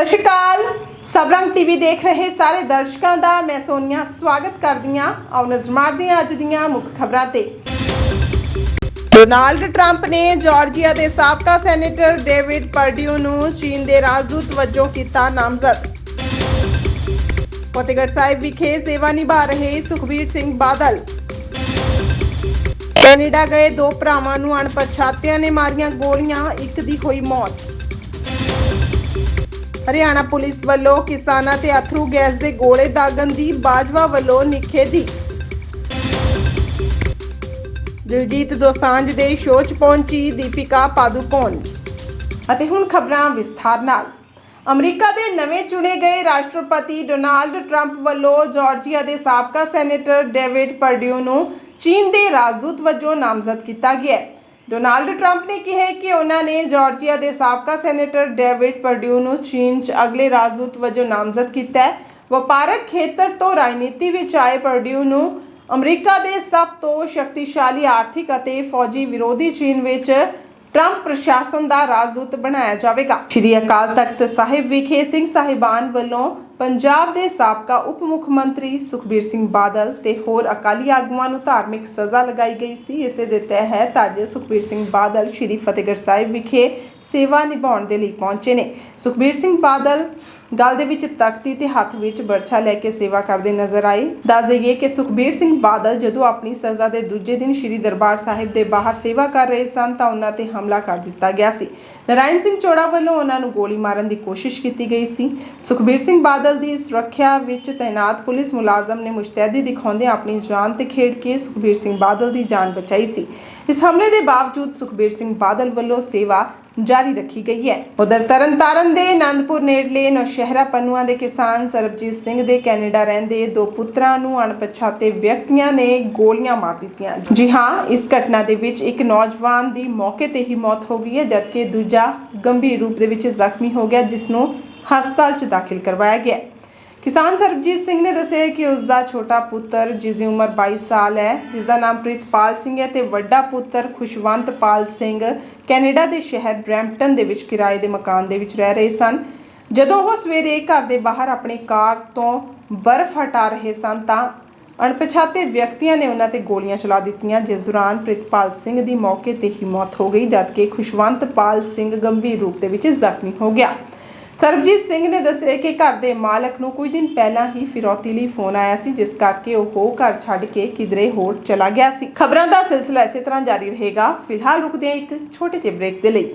ਸਤਿ ਸ਼੍ਰੀ ਅਕਾਲ। ਸਬਰੰਗ ਟੀਵੀ ਦੇਖ ਰਹੇ ਸਾਰੇ ਦਰਸ਼ਕਾਂ ਦਾ ਮੈਂ ਸੋਨੀਆ ਸਵਾਗਤ ਕਰਦੀ ਹਾਂ ਆਓ ਨਜ਼ਰ ਮਾਰਦੇ ਹਾਂ ਅੱਜ ਦੀਆਂ ਮੁੱਖ ਖਬਰਾਂ ਤੇ। ਡੋਨਾਲਡ ਟਰੰਪ ਨੇ ਜਾਰਜੀਆ ਦੇ ਸਾਬਕਾ ਸੈਨੇਟਰ ਡੇਵਿਡ ਪਰਡਿਊ ਨੂੰ ਚੀਨ ਦੇ ਰਾਜਦੂਤ ਵਜੋਂ ਕੀਤਾ ਨਾਮਜ਼ਦ। ਫਤਿਹਗੜ੍ਹ ਸਾਹਿਬ ਵਿਖੇ ਸੇਵਾ ਨਿਭਾ ਰਹੇ ਸੁਖਬੀਰ ਸਿੰਘ ਬਾਦਲ। ਕੈਨੇਡਾ ਗਏ ਦੋ ਭਰਾਵਾਂ ਨੂੰ ਅਣਪਛਾਤਿਆਂ ਨੇ ਮਾਰੀਆਂ ਗੋਲੀਆਂ, ਇੱਕ ਦੀ ਹੋਈ ਮੌਤ। ਹਰਿਆਣਾ ਪੁਲਿਸ ਵੱਲੋਂ ਕਿਸਾਨਾਂ ਤੇ ਅਥਰੂ ਗੈਸ ਦੇ ਗੋਲੇ ਦਾਗਣ ਦੀ ਬਾਜਵਾ ਵੱਲੋਂ ਨਿਖੇਧੀ। ਦਿਲਜੀਤ ਦੋਸਾਂਝ ਦੇ ਸ਼ੋਅ 'ਚ ਪਹੁੰਚੀ ਦੀਪਿਕਾ ਪਾਦੂਕੋਣ। ਅਤੇ ਹੁਣ ਖਬਰਾਂ ਵਿਸਥਾਰ ਨਾਲ। ਅਮਰੀਕਾ ਦੇ ਨਵੇਂ ਚੁਣੇ ਗਏ ਰਾਸ਼ਟਰਪਤੀ ਡੋਨਾਲਡ ਟਰੰਪ ਵੱਲੋਂ ਜਾਰਜੀਆ ਦੇ ਸਾਬਕਾ ਸੈਨੇਟਰ ਡੇਵਿਡ ਪਰਡਿਊ ਨੂੰ ਚੀਨ ਦੇ ਰਾਜਦੂਤ ਵਜੋਂ ਨਾਮਜ਼ਦ ਕੀਤਾ ਗਿਆ ਹੈ। ਡੋਨਾਲਡ ਟਰੰਪ ਨੇ ਕਿਹਾ ਕਿ ਉਹਨਾਂ ਨੇ ਜਾਰਜੀਆ ਦੇ ਸਾਬਕਾ ਸੈਨੇਟਰ ਡੇਵਿਡ ਪਰਡਿਊ ਨੂੰ ਚੀਨ 'ਚ ਅਗਲੇ ਰਾਜਦੂਤ ਵਜੋਂ ਨਾਮਜ਼ਦ ਕੀਤਾ ਹੈ। ਵਪਾਰਕ ਖੇਤਰ ਤੋਂ ਰਾਜਨੀਤੀ ਵਿੱਚ ਆਏ ਪਰਡਿਊ ਨੂੰ ਅਮਰੀਕਾ ਦੇ ਸਭ ਤੋਂ ਸ਼ਕਤੀਸ਼ਾਲੀ ਆਰਥਿਕ ਅਤੇ ਫੌਜੀ ਵਿਰੋਧੀ ਚੀਨ ਵਿੱਚ ਟਰੰਪ ਪ੍ਰਸ਼ਾਸਨ ਦਾ ਰਾਜਦੂਤ ਬਣਾਇਆ ਜਾਵੇਗਾ। ਸ਼੍ਰੀ ਅਕਾਲ ਤਖਤ ਸਾਹਿਬ ਵਿਖੇ ਸਿੰਘ ਸਾਹਿਬਾਨ ਵੱਲੋਂ ਪੰਜਾਬ ਦੇ ਸਾਬਕਾ ਉਪ ਮੁੱਖ ਮੰਤਰੀ ਸੁਖਬੀਰ ਸਿੰਘ ਬਾਦਲ ਤੇ ਹੋਰ ਅਕਾਲੀ ਆਗੂਆਂ ਨੂੰ ਧਾਰਮਿਕ ਸਜ਼ਾ ਲਗਾਈ ਗਈ ਸੀ। ਇਸੇ ਦੇ ਤਹਿਤ ਅੱਜ ਸੁਖਬੀਰ ਸਿੰਘ ਬਾਦਲ ਸ਼੍ਰੀ ਫਤਿਹਗੜ੍ਹ ਸਾਹਿਬ ਵਿਖੇ ਸੇਵਾ ਨਿਭਾਉਣ ਦੇ ਲਈ ਪਹੁੰਚੇ ਨੇ। ਸੁਖਬੀਰ ਸਿੰਘ ਬਾਦਲ ਗਲ ਦੇ ਵਿੱਚ ਤਖਤੀ ਤੇ ਹੱਥ ਵਿੱਚ ਬਰਛਾ ਲੈ ਕੇ ਸੇਵਾ ਕਰਦੇ ਨਜ਼ਰ ਆਏ। ਦੱਸ ਦੇਈਏ ਕਿ ਸੁਖਬੀਰ ਸਿੰਘ ਬਾਦਲ ਜਦੋਂ ਆਪਣੀ ਸਜ਼ਾ ਦੇ ਦੂਜੇ ਦਿਨ ਸ਼੍ਰੀ ਦਰਬਾਰ ਸਾਹਿਬ ਦੇ ਬਾਹਰ ਸੇਵਾ ਕਰ ਰਹੇ ਸਨ ਤਾਂ ਉਹਨਾਂ ਤੇ ਹਮਲਾ ਕਰ ਦਿੱਤਾ ਗਿਆ ਸੀ। ਨਰਾਇਣ ਸਿੰਘ ਚੋੜਾ ਵੱਲੋਂ ਉਹਨਾਂ ਨੂੰ ਗੋਲੀ ਮਾਰਨ ਦੀ ਕੋਸ਼ਿਸ਼ ਕੀਤੀ ਗਈ ਸੀ। ਸੁਖਬੀਰ ਸਿੰਘ ਬਾਦਲ ਦੀ ਸੁਰੱਖਿਆ ਵਿੱਚ ਤਾਇਨਾਤ ਪੁਲਿਸ ਮੁਲਾਜ਼ਮ ਨੇ ਮੁਸ਼ਤੈਦੀ ਦਿਖਾਉਂਦੇ ਆਪਣੀ ਜਾਨ ਤੇ ਖੇਡ ਕੇ ਸੁਖਬੀਰ ਸਿੰਘ ਬਾਦਲ ਦੀ ਜਾਨ ਬਚਾਈ ਸੀ। ਇਸ ਹਮਲੇ ਦੇ ਬਾਵਜੂਦ ਸੁਖਬੀਰ ਸਿੰਘ ਬਾਦਲ ਵੱਲੋਂ ਸੇਵਾ ਜਾਰੀ ਰੱਖੀ ਗਈ ਹੈ। ਉਧਰ ਤਰਨਤਾਰਨ ਦੇ ਆਨੰਦਪੁਰ ਨੇੜਲੇ ਨੌਸ਼ਹਿਰਾ ਪੰਨੂਆਂ ਦੇ ਕਿਸਾਨ ਸਰਬਜੀਤ ਸਿੰਘ ਦੇ ਕੈਨੇਡਾ ਰਹਿੰਦੇ ਦੋ ਪੁੱਤਰਾਂ ਨੂੰ ਅਣਪਛਾਤੇ ਵਿਅਕਤੀਆਂ ਨੇ ਗੋਲੀਆਂ ਮਾਰ ਦਿੱਤੀਆਂ। ਜੀ ਹਾਂ, ਇਸ ਘਟਨਾ ਦੇ ਵਿੱਚ ਇੱਕ ਨੌਜਵਾਨ ਦੀ ਮੌਕੇ ਤੇ ਹੀ ਮੌਤ ਹੋ ਗਈ ਹੈ, ਜਦਕਿ ਦੂਜਾ ਗੰਭੀਰ ਰੂਪ ਦੇ ਵਿੱਚ ਜ਼ਖਮੀ ਹੋ ਗਿਆ, ਜਿਸ ਨੂੰ ਹਸਪਤਾਲ 'ਚ ਦਾਖਲ ਕਰਵਾਇਆ ਗਿਆ ਕਿਸਾਨ ਸਰਬਜੀਤ ਸਿੰਘ ਨੇ ਦੱਸਿਆ ਕਿ ਉਸ ਦਾ ਛੋਟਾ ਪੁੱਤਰ ਜਿਸ ਦੀ ਉਮਰ 22 ਸਾਲ ਹੈ ਜਿਸ ਦਾ ਨਾਮ ਪ੍ਰਿਤਪਾਲ ਸਿੰਘ ਹੈ ਤੇ ਵੱਡਾ ਪੁੱਤਰ ਖੁਸ਼ਵੰਤਪਾਲ ਸਿੰਘ ਕੈਨੇਡਾ ਦੇ ਸ਼ਹਿਰ ਬਰੈਂਪਟਨ ਦੇ ਵਿੱਚ ਕਿਰਾਏ ਦੇ ਮਕਾਨ ਦੇ ਵਿੱਚ ਰਹਿ ਰਹੇ ਸਨ। ਜਦੋਂ ਉਹ ਸਵੇਰੇ ਘਰ ਦੇ ਬਾਹਰ ਆਪਣੀ ਕਾਰ ਤੋਂ ਬਰਫ਼ ਹਟਾ ਰਹੇ ਸਨ ਤਾਂ ਅਣਪਛਾਤੇ ਵਿਅਕਤੀਆਂ ਨੇ ਉਹਨਾਂ ਤੇ ਗੋਲੀਆਂ ਚਲਾ ਦਿੱਤੀਆਂ, ਜਿਸ ਦੌਰਾਨ ਪ੍ਰਿਤਪਾਲ ਸਿੰਘ ਦੀ ਮੌਕੇ ਤੇ ਹੀ ਮੌਤ ਹੋ ਗਈ, ਜਦਕਿ ਖੁਸ਼ਵੰਤਪਾਲ ਸਿੰਘ ਗੰਭੀਰ ਰੂਪ ਦੇ ਵਿੱਚ ਜ਼ਖਮੀ ਹੋ ਗਿਆ। ਸਰਬਜੀਤ ਸਿੰਘ ਨੇ ਦੱਸਿਆ ਕਿ ਘਰ ਦੇ ਮਾਲਕ ਨੂੰ ਕੁਝ ਦਿਨ ਪਹਿਲਾਂ ਹੀ ਫਿਰੌਤੀ ਲਈ ਫੋਨ ਆਇਆ ਸੀ, ਜਿਸ ਕਰਕੇ ਉਹ ਘਰ ਛੱਡ ਕੇ ਕਿਧਰੇ ਹੋਰ ਚਲਾ ਗਿਆ ਸੀ। ਖਬਰਾਂ ਦਾ ਸਿਲਸਿਲਾ ਇਸੇ ਤਰ੍ਹਾਂ ਜਾਰੀ ਰਹੇਗਾ। ਫਿਲਹਾਲ ਰੁਕਦੇ ਹਾਂ ਇੱਕ ਛੋਟੇ ਜਿਹੇ ਬ੍ਰੇਕ ਦੇ ਲਈ।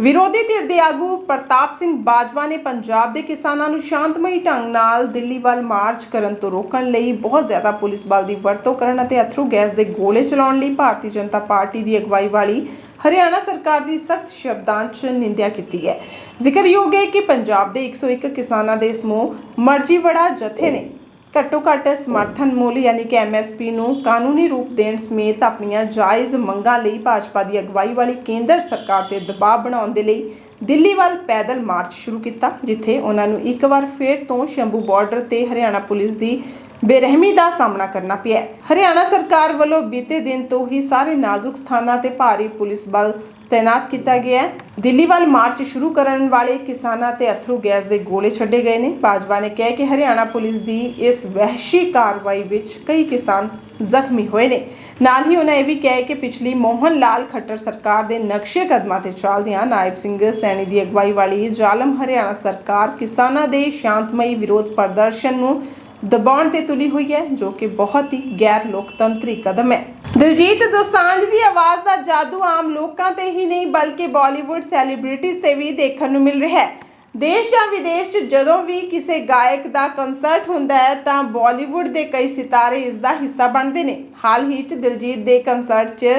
ਵਿਰੋਧੀ ਧਿਰ ਦੇ ਆਗੂ ਪ੍ਰਤਾਪ ਸਿੰਘ ਬਾਜਵਾ ਨੇ ਪੰਜਾਬ ਦੇ ਕਿਸਾਨਾਂ ਨੂੰ ਸ਼ਾਂਤਮਈ ਢੰਗ ਨਾਲ ਦਿੱਲੀ ਵੱਲ ਮਾਰਚ ਕਰਨ ਤੋਂ ਰੋਕਣ ਲਈ ਬਹੁਤ ਜ਼ਿਆਦਾ ਪੁਲਿਸ ਬਲ ਦੀ ਵਰਤੋਂ ਕਰਨ ਅਤੇ ਅਥਰੂ ਗੈਸ ਦੇ ਗੋਲੇ ਚਲਾਉਣ ਲਈ ਭਾਰਤੀ ਜਨਤਾ ਪਾਰਟੀ ਦੀ ਅਗਵਾਈ ਵਾਲੀ ਹਰਿਆਣਾ ਸਰਕਾਰ ਦੀ ਸਖਤ ਸ਼ਬਦਾਂ 'ਚ ਨਿੰਦਿਆ ਕੀਤੀ ਹੈ। ਜ਼ਿਕਰਯੋਗ ਹੈ ਕਿ ਪੰਜਾਬ ਦੇ 101 ਕਿਸਾਨਾਂ ਦੇ ਸਮੂਹ ਮਰਜ਼ੀ ਵੜਾ ਜਥੇ ਨੇ ਘੱਟੋ ਘੱਟ ਸਮਰਥਨ ਮੁੱਲ ਯਾਨੀ ਕਿ ਐਮਐਸਪੀ ਨੂੰ ਕਾਨੂੰਨੀ ਰੂਪ ਦੇਣ ਸਮੇਤ ਆਪਣੀਆਂ ਜਾਇਜ਼ ਮੰਗਾਂ ਲਈ ਭਾਜਪਾ ਦੀ ਅਗਵਾਈ ਵਾਲੀ ਕੇਂਦਰ ਸਰਕਾਰ ਤੇ ਦਬਾਅ ਬਣਾਉਣ ਦੇ ਲਈ ਦਿੱਲੀ ਵੱਲ ਪੈਦਲ ਮਾਰਚ ਸ਼ੁਰੂ ਕੀਤਾ, ਜਿੱਥੇ ਉਹਨਾਂ ਨੂੰ ਇੱਕ ਵਾਰ ਫੇਰ ਤੋਂ ਸ਼ੰਭੂ ਬਾਰਡਰ ਤੇ ਹਰਿਆਣਾ ਪੁਲਿਸ ਦੀ ਬੇਰਹਿਮੀ ਦਾ ਸਾਹਮਣਾ ਕਰਨਾ ਪਿਆ। ਹਰਿਆਣਾ ਸਰਕਾਰ ਵੱਲੋਂ ਬੀਤੇ ਦਿਨ ਤੋਂ ਹੀ ਸਾਰੇ ਨਾਜ਼ੁਕ ਸਥਾਨਾਂ ਤੇ ਭਾਰੀ ਪੁਲਿਸ ਬਲ ਤਾਇਨਾਤ ਕੀਤਾ ਗਿਆ ਹੈ। ਦਿੱਲੀ ਵੱਲ ਮਾਰਚ ਸ਼ੁਰੂ ਕਰਨ ਵਾਲੇ ਕਿਸਾਨਾਂ ਤੇ ਅਥਰੂ ਗੈਸ ਦੇ ਗੋਲੇ ਛੱਡੇ ਗਏ ਨੇ। ਬਾਜਵਾ ਨੇ ਕਿਹਾ ਕਿ ਹਰਿਆਣਾ ਪੁਲਿਸ ਦੀ ਇਸ ਵਹਿਸ਼ੀ ਕਾਰਵਾਈ ਵਿੱਚ ਕਈ ਕਿਸਾਨ ਜ਼ਖਮੀ ਹੋਏ ਨੇ। ਨਾਲ ਹੀ ਉਹਨਾਂ ਇਹ ਵੀ ਕਿਹਾ ਕਿ ਪਿਛਲੀ ਮੋਹਨ ਲਾਲ ਖੱਟਰ ਸਰਕਾਰ ਦੇ ਨਕਸ਼ੇ ਕਦਮਾਂ ਤੇ ਚੱਲਦਿਆਂ ਨਾਇਬ ਸਿੰਘ ਸੈਣੀ ਦੀ ਅਗਵਾਈ ਵਾਲੀ ਜ਼ਾਲਮ ਹਰਿਆਣਾ ਸਰਕਾਰ ਕਿਸਾਨਾਂ ਦੇ ਸ਼ਾਂਤਮਈ ਵਿਰੋਧ ਪ੍ਰਦਰਸ਼ਨ ਨੂੰ ਦਬਾਉਣ ਤੇ ਤੁਲੀ ਹੋਈ ਹੈ, ਜੋ ਕਿ ਬਹੁਤ ਹੀ ਗੈਰ ਲੋਕਤੰਤਰੀ ਕਦਮ ਹੈ। ਦਿਲਜੀਤ ਦੋਸਾਂਝ ਦੀ ਆਵਾਜ਼ ਦਾ ਜਾਦੂ ਆਮ ਲੋਕਾਂ ਤੇ ਹੀ ਨਹੀਂ, ਬਲਕਿ ਬਾਲੀਵੁੱਡ ਸੈਲੀਬ੍ਰਿਟੀਜ਼ ਤੇ ਵੀ ਦੇਖਣ ਨੂੰ ਮਿਲ ਰਿਹਾ ਹੈ। ਦੇਸ਼ ਜਾਂ ਵਿਦੇਸ਼ 'ਚ ਜਦੋਂ ਵੀ ਕਿਸੇ ਗਾਇਕ ਦਾ ਕਨਸਰਟ ਹੁੰਦਾ ਹੈ, ਤਾਂ ਬਾਲੀਵੁੱਡ ਦੇ ਕਈ ਸਿਤਾਰੇ ਇਸ ਦਾ ਹਿੱਸਾ ਬਣਦੇ ਨੇ। ਹਾਲ ਹੀ 'ਚ ਦਿਲਜੀਤ ਦੇ ਕਨਸਰਟ 'ਚ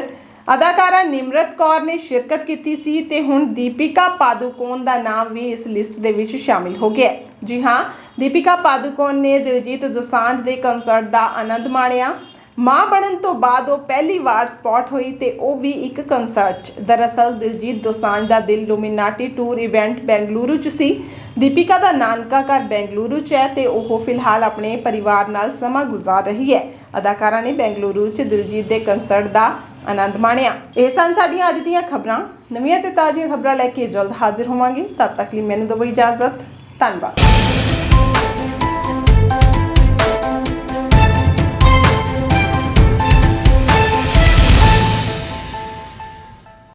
ਅਦਾਕਾਰਾ ਨਿਮਰਤ ਕੌਰ ਨੇ ਸ਼ਿਰਕਤ ਕੀਤੀ ਸੀ ਤੇ ਹੁਣ ਦੀਪਿਕਾ ਪਾਦੂਕੋਨ ਦਾ ਨਾਮ ਵੀ ਇਸ ਲਿਸਟ ਦੇ ਵਿੱਚ ਸ਼ਾਮਿਲ ਹੋ ਗਿਆ ਜੀ ਹਾਂ, ਦੀਪਿਕਾ ਪਾਦੂਕੋਨ ਨੇ ਦਿਲਜੀਤ ਦੋਸਾਂਝ ਦੇ ਕੰਸਰਟ ਦਾ ਆਨੰਦ ਮਾਣਿਆ। ਮਾਂ ਬਣਨ ਤੋਂ ਬਾਅਦ ਉਹ ਪਹਿਲੀ ਵਾਰ ਸਪੌਟ ਹੋਈ ਤੇ ਉਹ ਵੀ ਇੱਕ ਕੰਸਰਟ 'ਚ। ਦਰਅਸਲ ਦਿਲਜੀਤ ਦੋਸਾਂਝ ਦਾ ਦਿਲ ਲੂਮੀਨਾਟੀ ਟੂਰ ਇਵੈਂਟ ਬੈਂਗਲੁਰੂ 'ਚ ਸੀ। ਦੀਪਿਕਾ ਦਾ ਨਾਨਕਾ ਘਰ ਬੈਂਗਲੁਰੂ 'ਚ ਹੈ ਤੇ ਉਹ ਫਿਲਹਾਲ ਆਪਣੇ ਪਰਿਵਾਰ ਨਾਲ ਸਮਾਂ ਗੁਜ਼ਾਰ ਰਹੀ ਹੈ। ਅਦਾਕਾਰਾ ਨੇ ਬੈਂਗਲੁਰੂ 'ਚ ਦਿਲਜੀਤ ਦੇ ਕੰਸਰਟ ਦਾ ਆਨੰਦ ਮਾਣਿਆ। ਇਹ ਸਨ ਸਾਡੀਆਂ ਅੱਜ ਦੀਆਂ ਖਬਰਾਂ। ਨਵੀਆਂ ਤੇ ਤਾਜ਼ੀਆਂ ਖਬਰਾਂ ਲੈ ਕੇ ਜਲਦ ਹਾਜ਼ਰ ਹੋਵਾਂਗੇ। ਤਦ ਤੱਕ ਲਈ ਮੈਨੂੰ ਦਿਓ ਇਜਾਜ਼ਤ। ਧੰਨਵਾਦ।